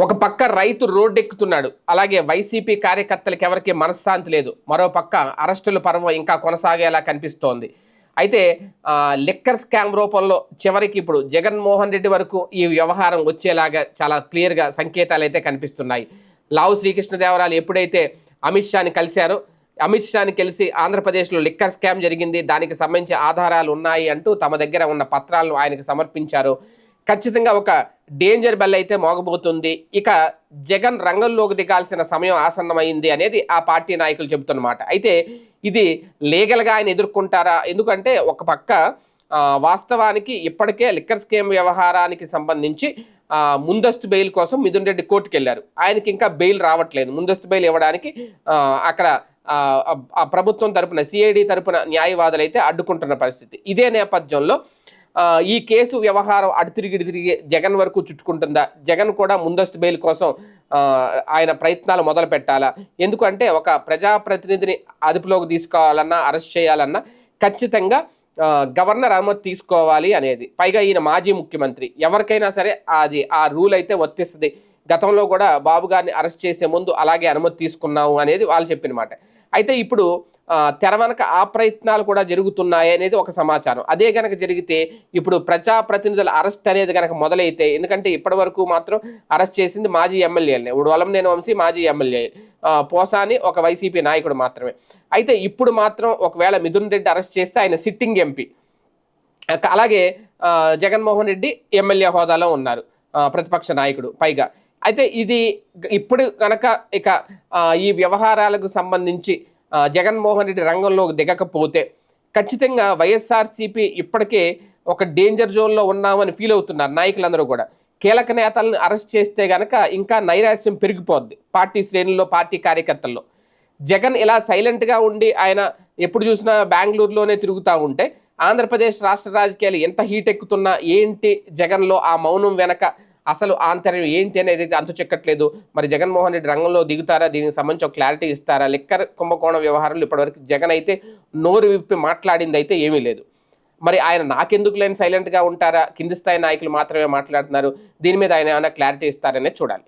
ఒక పక్క రైతు రోడ్డెక్కుతున్నాడు. అలాగే వైసీపీ కార్యకర్తలకు ఎవరికి మనశ్శాంతి లేదు. మరో పక్క అరెస్టుల పర్వం ఇంకా కొనసాగేలా కనిపిస్తోంది. అయితే లిక్కర్ స్కామ్ రూపంలో చివరికి ఇప్పుడు జగన్మోహన్ రెడ్డి వరకు ఈ వ్యవహారం వచ్చేలాగా చాలా క్లియర్గా సంకేతాలు అయితే కనిపిస్తున్నాయి. లావు శ్రీకృష్ణదేవరాయలు ఎప్పుడైతే అమిత్ షాని కలిశారో అమిత్ షాని కలిసి ఆంధ్రప్రదేశ్లో లిక్కర్ స్కామ్ జరిగింది. దానికి సంబంధించి ఆధారాలు ఉన్నాయి అంటూ తమ దగ్గర ఉన్న పత్రాలను ఆయనకు సమర్పించారు. ఖచ్చితంగా ఒక డేంజర్ బెల్ అయితే మోగబోతుంది. ఇక జగన్ రంగంలోకి దిగాల్సిన సమయం ఆసన్నమైంది అనేది ఆ పార్టీ నాయకులు చెబుతున్నమాట. అయితే ఇది లీగల్గా ఆయన ఎదుర్కొంటారా? ఎందుకంటే ఒక పక్క వాస్తవానికి ఇప్పటికే లిక్కర్ స్కీమ్ వ్యవహారానికి సంబంధించి ముందస్తు బెయిల్ కోసం మిథున్ రెడ్డి కోర్టుకు వెళ్ళారు. ఆయనకి ఇంకా బెయిల్ రావట్లేదు. ముందస్తు బెయిల్ ఇవ్వడానికి అక్కడ ప్రభుత్వం తరపున సిఐడి తరపున న్యాయవాదులు అయితే అడ్డుకుంటున్న పరిస్థితి. ఇదే నేపథ్యంలో ఈ కేసు వ్యవహారం అటు తిరిగి జగన్ వరకు చుట్టుకుంటుందా? జగన్ కూడా ముందస్తు బెయిల్ కోసం ఆయన ప్రయత్నాలు మొదలు పెట్టాలా? ఎందుకంటే ఒక ప్రజాప్రతినిధిని అదుపులోకి తీసుకోవాలన్నా అరెస్ట్ చేయాలన్నా ఖచ్చితంగా గవర్నర్ అనుమతి తీసుకోవాలి అనేది. పైగా ఈయన మాజీ ముఖ్యమంత్రి. ఎవరికైనా సరే అది ఆ రూల్ అయితే వర్తిస్తుంది. గతంలో కూడా బాబు గారిని అరెస్ట్ చేసే ముందు అలాగే అనుమతి తీసుకున్నాము అనేది వాళ్ళు చెప్పిన మాట. అయితే ఇప్పుడు తెర వెనక ఆ ప్రయత్నాలు కూడా జరుగుతున్నాయి అనేది ఒక సమాచారం. అదే కనుక జరిగితే ఇప్పుడు ప్రజాప్రతినిధుల అరెస్ట్ అనేది కనుక మొదలైతే ఎందుకంటే ఇప్పటి వరకు మాత్రం అరెస్ట్ చేసింది మాజీ ఎమ్మెల్యేలని. ఇప్పుడు వలంనేని వంశీ మాజీ ఎమ్మెల్యే. పోసాని ఒక వైసీపీ నాయకుడు మాత్రమే. అయితే ఇప్పుడు మాత్రం ఒకవేళ మిథున్ రెడ్డి అరెస్ట్ చేస్తే ఆయన సిట్టింగ్ ఎంపీ. అలాగే జగన్మోహన్ రెడ్డి ఎమ్మెల్యే హోదాలో ఉన్నారు. ప్రతిపక్ష నాయకుడు పైగా. అయితే ఇది ఇప్పుడు కనుక ఇక ఈ వ్యవహారాలకు సంబంధించి జగన్మోహన్ రెడ్డి రంగంలోకి దిగకపోతే ఖచ్చితంగా వైఎస్ఆర్సీపీ ఇప్పటికే ఒక డేంజర్ జోన్లో ఉన్నామని ఫీల్ అవుతున్నారు నాయకులందరూ కూడా. కీలక నేతలను అరెస్ట్ చేస్తే గనక ఇంకా నైరాశ్యం పెరిగిపోద్ది పార్టీ శ్రేణుల్లో పార్టీ కార్యకర్తల్లో. జగన్ ఇలా సైలెంట్గా ఉండి ఆయన ఎప్పుడు చూసినా బెంగళూరులోనే తిరుగుతూ ఉంటే ఆంధ్రప్రదేశ్ రాష్ట్ర రాజకీయాలు ఎంత హీట్ ఎక్కుతున్నా ఏంటి జగన్లో ఆ మౌనం వెనక అసలు ఆంతర్యం ఏంటి అనేది అంతు చెక్కట్లేదు. మరి జగన్మోహన్ రెడ్డి రంగంలో దిగుతారా? దీనికి సంబంధించి ఒక క్లారిటీ ఇస్తారా? లిక్కర్ కుంభకోణం వ్యవహారంలో ఇప్పటివరకు జగన్ అయితే నోరు విప్పి మాట్లాడింది అయితే ఏమీ లేదు. మరి ఆయన నాకెందుకు లేని సైలెంట్గా ఉంటారా? కింది స్థాయి నాయకులు మాత్రమే మాట్లాడుతున్నారు. దీని మీద ఆయన ఏమైనా క్లారిటీ ఇస్తారనే చూడాలి.